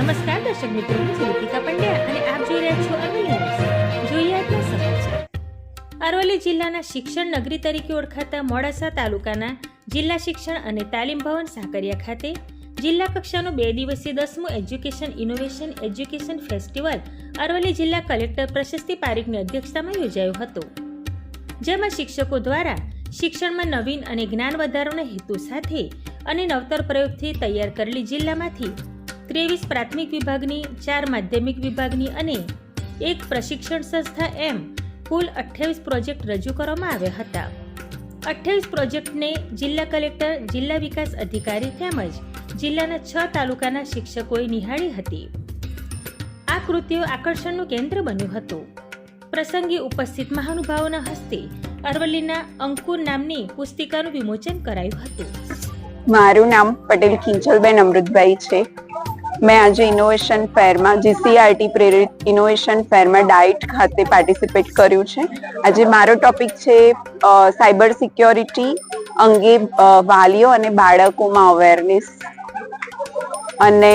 નમસ્કાર દર્શક મિત્રો, હું છું પંડ્યા અને આપ જોઈ રહ્યા છો સમાચાર. અરવલ્લી જિલ્લાના શિક્ષણ નગરી તરીકે ઓળખાતા મોડાસા તાલુકાના જિલ્લા શિક્ષણ અને તાલીમ ભવન સાકરિયા ખાતે જિલ્લા કક્ષાનું બે દિવસીય દસમું education innovation education festival Aravalli જિલ્લા કલેક્ટર પ્રશસ્તિ પારીખની અધ્યક્ષતામાં યોજાયો હતો. જેમાં શિક્ષકો દ્વારા શિક્ષણમાં નવીન અને જ્ઞાન વધારોના હેતુ સાથે અને નવતર પ્રયોગથી તૈયાર કરેલી જિલ્લામાંથી ત્રેવીસ પ્રાથમિક વિભાગની, ચાર માધ્યમિક વિભાગની અને એક પ્રશિક્ષણ સંસ્થા એમ કુલ અઠ્યાવીસ પ્રોજેક્ટ રજૂ કરવામાં આવ્યા હતા. અઠ્યાવીસ પ્રોજેક્ટને જિલ્લા કલેક્ટર, જિલ્લા વિકાસ અધિકારી તેમજ જિલ્લાના છ તાલુકાના શિક્ષકોએ નિહાળી હતી. આ કૃતિઓ આકર્ષણનું કેન્દ્ર બન્યું હતું. પ્રસંગે ઉપસ્થિત મહાનુભાવોના હસ્તે અરવલ્લીના અંકુર નામની પુસ્તિકાનું વિમોચન કરાયું હતું. મારું નામ પટેલ કિંચલબેન અમૃતભાઈ છે. મેં આજે ઇનોવેશન ફેરમાં જીસીઆરટી પ્રેરિત ઇનોવેશન ફેરમાં ડાઇટ ખાતે પાર્ટિસિપેટ કર્યું છે. આજે મારો ટોપિક છે સાયબર સિક્યોરિટી અંગે વાલીઓ અને બાળકોમાં અવેરનેસ અને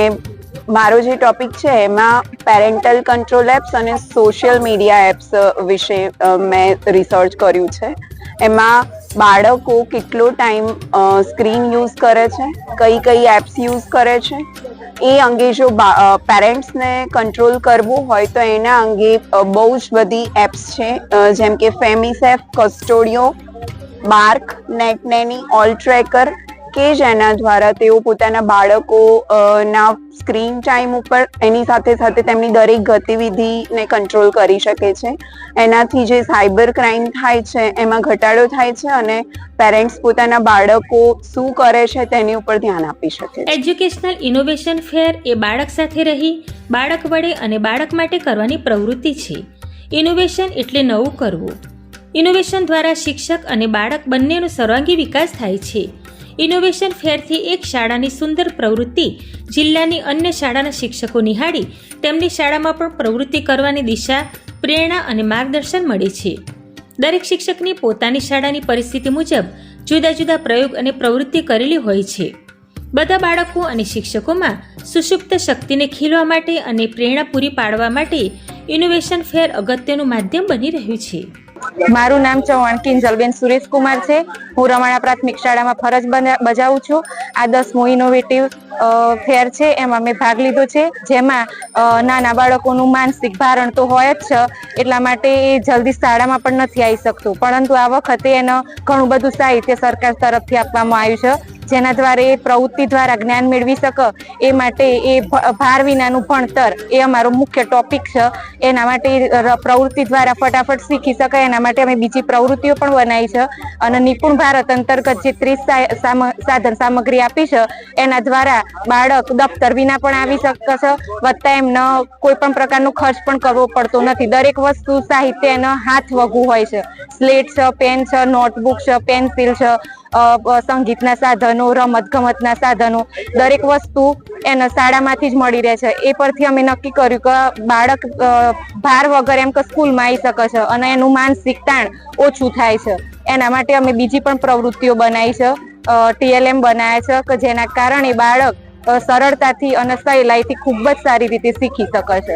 મારો જે ટોપિક છે, એમાં પેરેન્ટલ કંટ્રોલ એપ્સ અને સોશિયલ મીડિયા એપ્સ વિશે મેં રિસર્ચ કર્યું છે. એમાં બાળકો કેટલો ટાઈમ સ્ક્રીન યુઝ કરે છે કઈ કઈ એપ્સ યુઝ કરે છે એ અંગે જો પેરેન્ટ્સને કંટ્રોલ કરવું હોય તો એના અંગે બહુ જ બધી એપ્સ છે. જેમ કે FamiSafe Qustodio Bark Net Nanny all tracker કે જેના દ્વારા તેઓ પોતાના બાળકો ના સ્ક્રીન ટાઈમ ઉપર એની સાથે સાથે તેમની દરેક ગતિવિધિને કંટ્રોલ કરી શકે છે. એનાથી જે સાયબર ક્રાઇમ થાય છે, એમાં ઘટાડો થાય છે અને પેરેન્ટ્સ પોતાના બાળકો શું કરે છે તેની ઉપર ધ્યાન આપી શકે એજ્યુકેશનલ ઇનોવેશન ફેર એ બાળક સાથે રહી, બાળક વડે અને બાળક માટે કરવાની પ્રવૃત્તિ છે. ઇનોવેશન એટલે નવું કરવું. ઇનોવેશન દ્વારા શિક્ષક અને બાળક બંનેનો સર્વાંગી વિકાસ થાય છે. ઇનોવેશન ફેરથી એક શાળાની સુંદર પ્રવૃત્તિ. જિલ્લાની અન્ય શાળાના શિક્ષકો નિહાળી તેમની શાળામાં પણ પ્રવૃત્તિ કરવાની દિશા, પ્રેરણા અને માર્ગદર્શન મળે છે. દરેક શિક્ષકની પોતાની શાળાની પરિસ્થિતિ મુજબ જુદા જુદા પ્રયોગ અને પ્રવૃત્તિ કરેલી હોય છે. બધા બાળકો અને શિક્ષકોમાં સુષુપ્ત શક્તિને ખીલવા માટે અને પ્રેરણા પૂરી પાડવા માટે ઇનોવેશન ફેર અગત્યનું માધ્યમ બની રહ્યું છે. મારું નામ ચૌહાણ કિંજલબેન સુરેશકુમાર છે. હું રમાણા પ્રાથમિક શાળામાં ફરજ બજાવું છું. આ દસમું ઇનોવેટિવ ફેર છે. એમાં મેં ભાગ લીધો છે. જેમાં નાના બાળકોનું માનસિક ભારણ તો હોય જ છે. એટલા માટે એ જલ્દી શાળામાં પણ નથી આવી શકતું. પરંતુ આ વખતે એનું ઘણું બધું સાહિત્ય સરકાર તરફથી આપવામાં આવ્યું છે. જેના દ્વારા એ પ્રવૃત્તિ દ્વારા જ્ઞાન મેળવી શકે, એ માટે એ ભાર વિનાનું ભણતર એ અમારો મુખ્ય ટોપિક છે. એના માટે પ્રવૃત્તિ દ્વારા ફટાફટ શીખી શકાય, એના માટે અમે બીજી પ્રવૃત્તિઓ પણ બનાવી છે. અને નિપુણ ભારત અંતર્ગત જે ત્રીસ સાધન સામગ્રી આપી છે, એના દ્વારા બાળક દફતર વિના પણ આવી શકે છે. વત્તા એમને કોઈ પણ પ્રકારનો ખર્ચ પણ કરવો પડતો નથી. દરેક વસ્તુ સાહિત્ય એનો હાથ વગું હોય છે. સ્લેટ છે, પેન છે, નોટબુક છે, પેન્સિલ છે સંગીતના સાધનો રમતગમતના સાધનો, દરેક વસ્તુ એને શાળામાંથી જ મળી રહે છે. એ પરથી અમે નક્કી કર્યું કે બાળક ભાર વગર એમ કે સ્કૂલમાં આવી શકે છે અને એનું માનસિક તાણ ઓછું થાય છે. એના માટે અમે બીજી પણ પ્રવૃત્તિઓ બનાવી છે. ટીએલએમ બનાવ્યા છે કે જેના કારણે બાળક સરળતાથી અને સહેલાઈથી ખૂબ જ સારી રીતે શીખી શકે છે.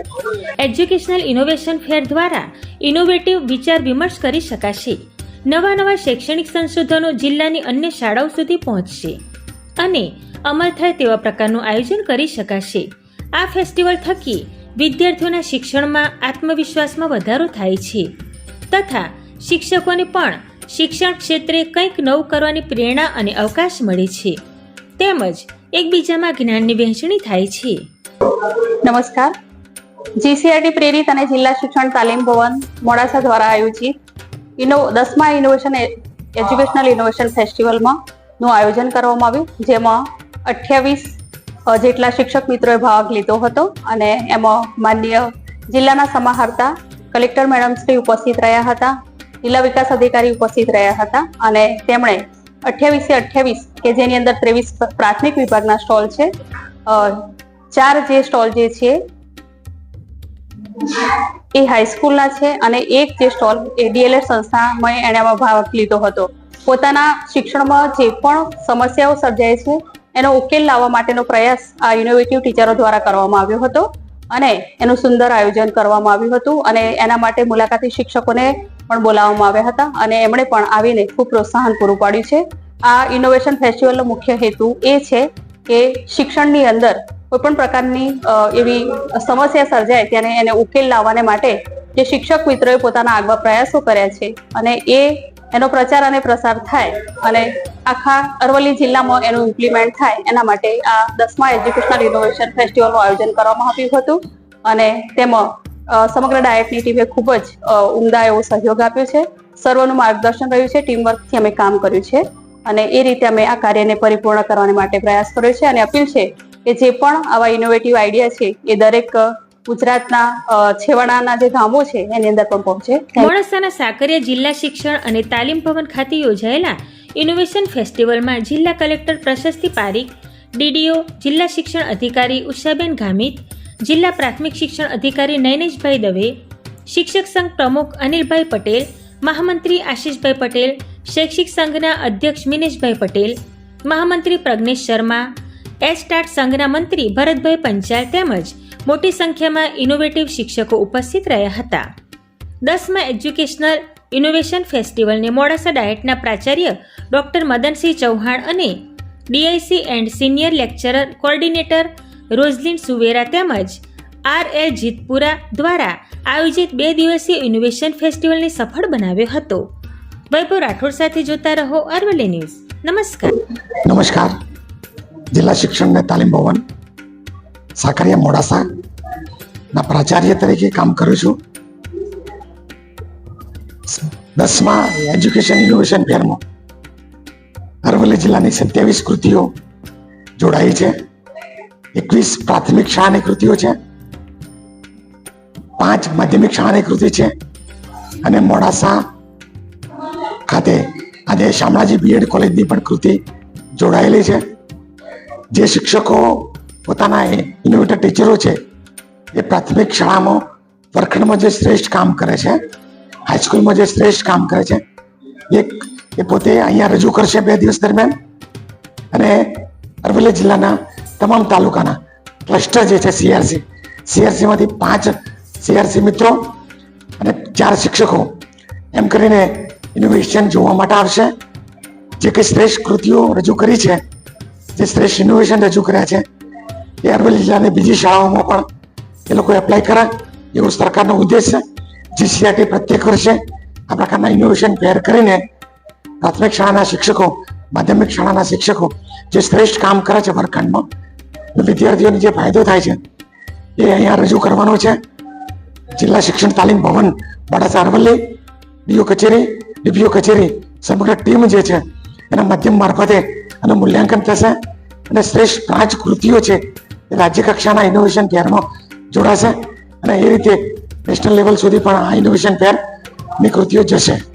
એજ્યુકેશનલ ઇનોવેશન ફેર દ્વારા ઇનોવેટિવ વિચાર વિમર્શ કરી શકાશે. નવા નવા શૈક્ષણિક સંશોધનો જિલ્લાની અન્ય શાળાઓ સુધી પહોંચશે. અને અમલ થાય તેવા પ્રકારનું આયોજન કરી શકાશે. આ ફેસ્ટિવલ થકી વિદ્યાર્થીઓના શિક્ષણમાં આત્મવિશ્વાસમાં વધારો થાય છે. તથા શિક્ષકોને પણ શિક્ષણ ક્ષેત્રે કંઈક નવું કરવાની પ્રેરણા અને અવકાશ મળે છે. તેમજ એકબીજામાં જ્ઞાનની વહેંચણી થાય છે. નમસ્કાર. જીસીઆરટી પ્રેરિત અને જિલ્લા શિક્ષણ તાલીમ ભવન મોડાસા દ્વારા આયોજિત ઇનો, દસમા ઇનોવેશન એજ્યુકેશનલ ઇનોવેશન ફેસ્ટિવલમાં નું આયોજન કરવામાં આવ્યું, જેમાં અઠ્યાવીસ જેટલા શિક્ષક મિત્રોએ ભાગ લીધો હતો અને એમાં માન્ય જિલ્લાના સમાહર્તા કલેક્ટર મેડમ શ્રી ઉપસ્થિત રહ્યા હતા, જિલ્લા વિકાસ અધિકારી ઉપસ્થિત રહ્યા હતા અને તેમણે અઠ્યાવીસે અઠ્યાવીસ, કે જેની અંદર ત્રેવીસ પ્રાથમિક વિભાગના સ્ટોલ છે ચાર જે સ્ટોલ જે છે એ હાઈસ્કૂલના છે અને એક જે સ્ટોલ એ ડીએલએડ સંસ્થામાં એણે ભાગ લીધો હતો. પોતાના શિક્ષણમાં જે પણ સમસ્યાઓ સર્જાય છે, એનો ઉકેલ લાવવા માટેનો પ્રયાસ આ ઇનોવેટિવ ટીચરો દ્વારા કરવામાં આવ્યો હતો અને એનું સુંદર આયોજન કરવામાં આવ્યું હતું અને એના માટે મુલાકાતી શિક્ષકોને પણ બોલાવવામાં આવ્યા હતા અને એમણે પણ આવીને ખૂબ પ્રોત્સાહન પૂરું પાડ્યું છે. આ ઇનોવેશન ફેસ્ટિવલનો મુખ્ય હેતુ એ છે કે શિક્ષણની અંદર કોઈ પણ પ્રકારની એવી સમસ્યા સર્જાય ત્યારે એને ઉકેલ લાવવાને માટે જે શિક્ષક મિત્રોએ પોતાના આગવા પ્રયાસો કર્યા છે અને એ, એનો પ્રચાર અને પ્રસાર થાય અને આખા અરવલ્લી જિલ્લામાં એનું ઇમ્પ્લિમેન્ટ થાય એના માટે આ દસમા એજ્યુકેશનલ ઇનોવેશન ફેસ્ટિવલનું આયોજન કરવામાં આવ્યું હતું અને તેમાં સમગ્ર ડાયટની ટીમે ખૂબ જ ઉમદા એવો સહયોગ આપ્યો છે. સર્વનું માર્ગદર્શન રહ્યું છે ટીમ વર્કથી અમે કામ કર્યું છે અને એ રીતે અમે આ કાર્યને પરિપૂર્ણ કરવાને માટે પ્રયાસ કર્યો છે અને અપીલ છે કે જે પણ આવા ઇનોવેટિવ આઈડિયા છે, એ દરેક ગુજરાતના છેવાડાના જે ગામો છે, એની અંદર પણ પહોંચે. મોડાસાના સાકરિયા જિલ્લા શિક્ષણ અને તાલીમ ભવન ખાતે યોજાયેલા ઇનોવેશન ફેસ્ટિવલમાં જિલ્લા કલેક્ટર પ્રશસ્તિ પારીખ ડીડીઓ, જિલ્લા શિક્ષણ અધિકારી ઉષાબેન ગામિત, જિલ્લા પ્રાથમિક શિક્ષણ અધિકારી નૈનેશભાઈ દવે, શિક્ષક સંઘ પ્રમુખ અનિલભાઈ પટેલ, મહામંત્રી આશીષભાઈ પટેલ, શૈક્ષિક સંઘના અધ્યક્ષ મિનેશભાઈ પટેલ, મહામંત્રી પ્રજ્ઞેશ શર્મા એસ્ટાટ સંઘના મંત્રી ભરતભાઈ પંચાલ તેમજ મોટી સંખ્યામાં ઇનોવેટિવ શિક્ષકો ઉપસ્થિત રહ્યા હતા. દસમા એજ્યુકેશનલ ઇનોવેશન ફેસ્ટિવલને મોડાસા ડાયટના પ્રાચાર્ય ડોક્ટર મદનસિંહ ચૌહાણ અને DIC and senior lecturer coordinator Roselin Suvera તેમજ આર એલ જીતપુરા દ્વારા આયોજિત બે દિવસીય ઇનોવેશન ફેસ્ટિવલને સફળ બનાવ્યો હતો. વૈભવ રાઠોડ સાથે જોતા રહો અરવલ્લી ન્યૂઝ. નમસ્કાર. નમસ્કાર. જિલ્લા શિક્ષણ અને તાલીમ ભવન, સાકરિયા મોડાસા ના પ્રાચાર્ય તરીકે કામ કરું છું. દસમા એજ્યુકેશન ઇનોવેશન ફેરમાં અરવલ્લી જિલ્લાની સત્યાવીસ કૃતિઓ જોડાઈ છે. એકવીસ પ્રાથમિક શાળાની કૃતિઓ છે. પાંચ માધ્યમિક શાળાની કૃતિ છે. અને મોડાસા ખાતે આજે શામળાજી બીએડ કોલેજની પણ કૃતિ જોડાયેલી છે. જે શિક્ષકો પોતાના ઇનોવેટર ટીચરો છે, એ પ્રાથમિક શાળામાં વર્ગખંડમાં જે શ્રેષ્ઠ કામ કરે છે હાઈસ્કૂલમાં જે શ્રેષ્ઠ કામ કરે છે, એક, એ પોતે અહીંયા રજૂ કરશે બે દિવસ દરમિયાન. અને અરવલ્લી જિલ્લાના તમામ તાલુકાના ક્લસ્ટર જે છે સીઆરસી સીઆરસીમાંથી પાંચ સીઆરસી મિત્રો અને ચાર શિક્ષકો એમ કરીને ઇનોવેશન જોવા માટે આવશે. જે કંઈ શ્રેષ્ઠ કૃતિઓ રજૂ કરી છે જે શ્રેષ્ઠ ઇનોવેશન રજૂ કર્યા છે. એ અરવલ્લી જિલ્લાની બીજી શાળાઓમાં પણ એ લોકો એપ્લાય કરે એવો સરકારનો ઉદ્દેશ છે. જીસીઆરટી પ્રત્યેક વર્ષે આ પ્રકારના ઇનોવેશન ફેર કરીને પ્રાથમિક શાળાના શિક્ષકો, માધ્યમિક શાળાના શિક્ષકો જે શ્રેષ્ઠ કામ કરે છે વર્ગખંડમાં વિદ્યાર્થીઓને જે ફાયદો થાય છે, એ અહીંયા રજૂ કરવાનો છે. જિલ્લા શિક્ષણ તાલીમ ભવન મોડાસા અરવલ્લી ડીઓ કચેરી, ડીપીઓ કચેરી, સમગ્ર ટીમ જે છે, એના માધ્યમ મારફતે આનું મૂલ્યાંકન થશે. અને શ્રેષ્ઠ પાંચ કૃતિઓ છે એ રાજ્ય કક્ષાના ઇનોવેશન ફેરમાં જોડાશે. અને એ રીતે નેશનલ લેવલ સુધી પણ આ ઇનોવેશન ફેરની કૃતિઓ જશે.